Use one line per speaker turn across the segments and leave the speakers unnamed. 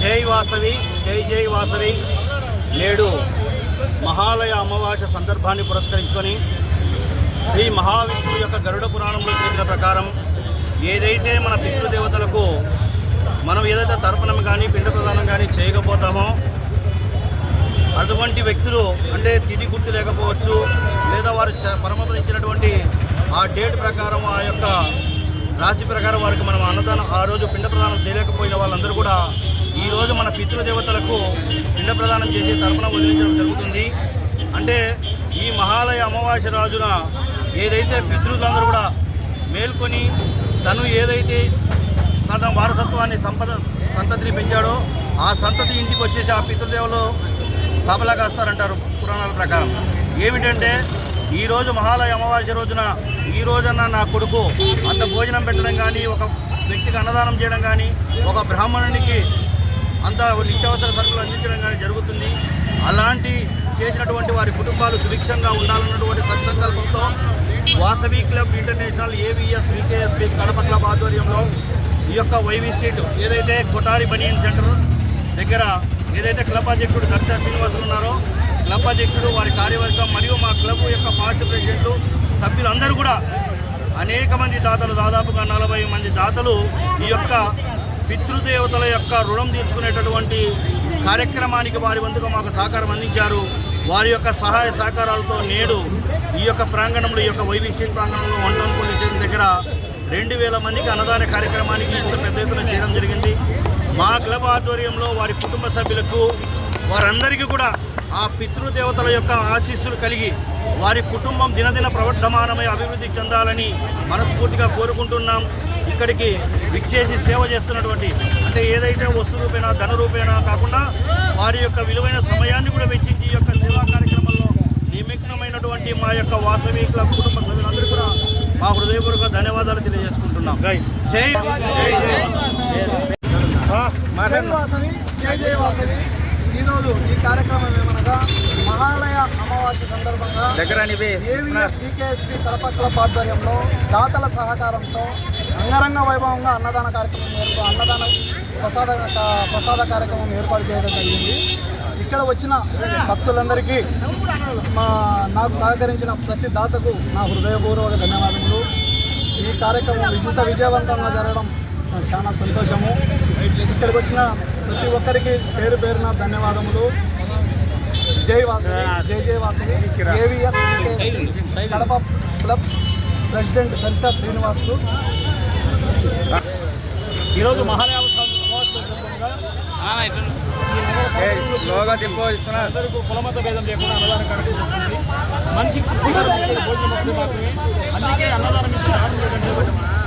జై వాసవి జై జై వాసవి. నేడు మహాలయ అమావాస్య సందర్భాన్ని పురస్కరించుకొని శ్రీ మహావిష్ణువు యొక్క గరుడ పురాణంలో చెప్పిన ప్రకారం ఏదైతే మన పితృదేవతలకు మనం ఏదైతే తర్పణం కానీ పిండ ప్రదానం కానీ చేయకపోతామో అటువంటి వ్యక్తులు అంటే తిథి గుర్తు లేకపోవచ్చు లేదా వారు పరమపదించినటువంటి ఆ డేట్ ప్రకారం ఆ యొక్క రాశి ప్రకారం వారికి మనం అన్నదానం ఆ రోజు పిండ ప్రదానం చేయలేకపోయిన వాళ్ళందరూ కూడా ఈ రోజు మన పితృదేవతలకు పిండ ప్రదానం చేసి తర్పణం వదిలించడం జరుగుతుంది. అంటే ఈ మహాలయ అమావాస్య రాజున ఏదైతే పితృలందరూ కూడా మేల్కొని తను ఏదైతే తన వారసత్వాన్ని సంపద సంతతిని పెంచాడో ఆ సంతతి ఇంటికి వచ్చేసి ఆ పితృదేవులు తబలా కాస్తారంటారు పురాణాల ప్రకారం. ఏమిటంటే ఈరోజు మహాలయ అమావాస్య రోజున ఈ రోజున నా కొడుకు అంత భోజనం పెట్టడం కానీ ఒక వ్యక్తికి అన్నదానం చేయడం కానీ ఒక బ్రాహ్మణునికి అంత నిత్యావసర సరుకులు అందించడం కానీ జరుగుతుంది. అలాంటి చేసినటువంటి వారి కుటుంబాలు సుభిక్షంగా ఉండాలన్నటువంటి సత్సంకల్పంతో Vasavi club international AVS VKSB కడపట్ల ఆధ్వర్యంలో ఈ యొక్క వైవి స్ట్రీట్ ఏదైతే కొటారి బనియన్ సెంటర్ దగ్గర ఏదైతే క్లబ్ అధ్యక్షుడు దర్శ శ్రీనివాసులు ఉన్నారో క్లబ్ అధ్యక్షుడు వారి కార్యవర్గం మరియు మా క్లబ్ యొక్క పార్టీ ప్రెసిడెంట్లు సభ్యులందరూ కూడా అనేక మంది దాతలు దాదాపుగా నలభై మంది దాతలు ఈ యొక్క పితృదేవతల యొక్క రుణం తీర్చుకునేటటువంటి కార్యక్రమానికి వారి వంతుగా మాకు సహకారం అందించారు. వారి యొక్క సహాయ సహకారాలతో నేడు ఈ యొక్క ప్రాంగణంలో ఈ యొక్క వైవి ప్రాంగణంలో వన్ టౌన్ పోలీస్ స్టేషన్ దగ్గర రెండు వేల మందికి అన్నదాన కార్యక్రమానికి ఇంత పెద్ద ఎత్తున చేయడం జరిగింది. మా క్లబ్ ఆధ్వర్యంలో వారి కుటుంబ సభ్యులకు వారందరికీ కూడా ఆ పితృదేవతల యొక్క ఆశీస్సులు కలిగి వారి కుటుంబం దినదిన ప్రవర్ధమానమై అభివృద్ధి చెందాలని మనస్ఫూర్తిగా కోరుకుంటున్నాం. ఇక్కడికి విచ్చేసి సేవ చేస్తున్నటువంటి అంటే ఏదైతే వస్తు రూపేణా ధన రూపేణా కాకుండా వారి యొక్క విలువైన సమయాన్ని కూడా వెచ్చించి ఈ యొక్క సేవా కార్యక్రమంలో నిమగ్నమైనటువంటి మా యొక్క వాసవి క్లబ్ కుటుంబ సభ్యులందరూ కూడా మా హృదయపూర్వక ధన్యవాదాలు తెలియజేసుకుంటున్నాం. జై. జై. జై
జై. వాసవి జై జై వాసవి. ఈరోజు ఈ కార్యక్రమం ఏమనగా మహాలయ అమావాస్య సందర్భంగా ఏవిఎస్ వికేఎస్పి కడప క్లబ్ ఆధ్వర్యంలో దాతల సహకారంతో అంగరంగ వైభవంగా అన్నదాన కార్యక్రమం అన్నదాన ప్రసాద ప్రసాద కార్యక్రమం ఏర్పాటు చేయడం జరిగింది. ఇక్కడ వచ్చిన భక్తులందరికీ మా నాకు సహకరించిన ప్రతి దాతకు నా హృదయపూర్వక ధన్యవాదములు. ఈ కార్యక్రమం ఇంత విజయవంతంగా జరగడం చాలా సంతోషము. ఇక్కడికి వచ్చిన ప్రతి ఒక్కరికి పేరు పేరున ధన్యవాదములు. జై వాసవి జై జై Vasavi. AVS Kadapa club president Darsha Srinivasulu.
ఈరోజు మహాలయ అందరికీ కులమత భేదం లేకుండా అన్నదాన మనిషి భోజనం మాత్రమే. అందుకే అన్నదానం ఇచ్చి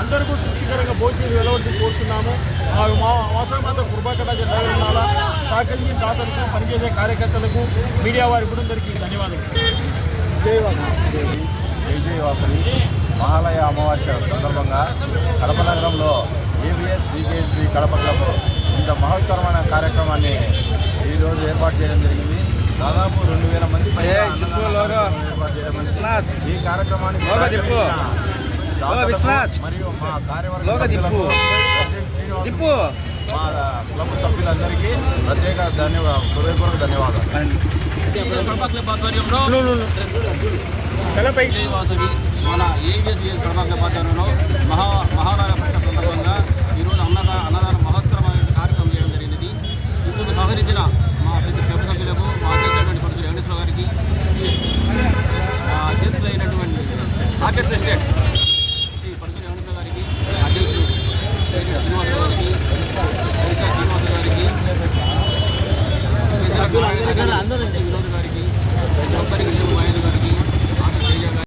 అందరికీ తృప్తికరంగా భోజనం వెళ్ళవలసి కోరుతున్నాము ఆ మా వాసవి మాత కృపాకట ఉండాలా సహకరించి దాతలకు పనిచేసే కార్యకర్తలకు మీడియా వారి కూడా అందరికీ ధన్యవాదాలు
జై వాసవి
జై జై వాసవి మహాలయ అమావాస్య సందర్భంగా కడప నగరంలో ఏబిఎస్ బీకేఎస్పి కడప క్లబ్ ఇంత మహత్తరమైన కార్యక్రమాన్ని ఈరోజు ఏర్పాటు చేయడం జరిగింది. దాదాపు రెండు వేల మంది ఏర్పాటు చేయడం. ఈ కార్యక్రమానికి మరియు మా కార్యవర్గ మా క్లబ్ సభ్యులందరికీ ప్రత్యేక ధన్యవాదాలు హృదయపూర్వక ధన్యవాదాలు.
వాసవి మన ఏవిఎస్ కడప క్లబ్ ఆధ్వర్యంలో మహా మహారాజ పక్ష సందర్భంగా ఈరోజు అన్నదా అన్నదాన మహత్తరమైన కార్యక్రమం చేయడం జరిగినది. ఇందుకు సహకరించిన మా ప్రతి క్లబ్ సభ్యులకు మా అధ్యక్షులైనటువంటి పడుతున్న వెంకటేశ్వర గారికి అధ్యక్షులైనటువంటి మార్కెట్ ప్రెసిడెంట్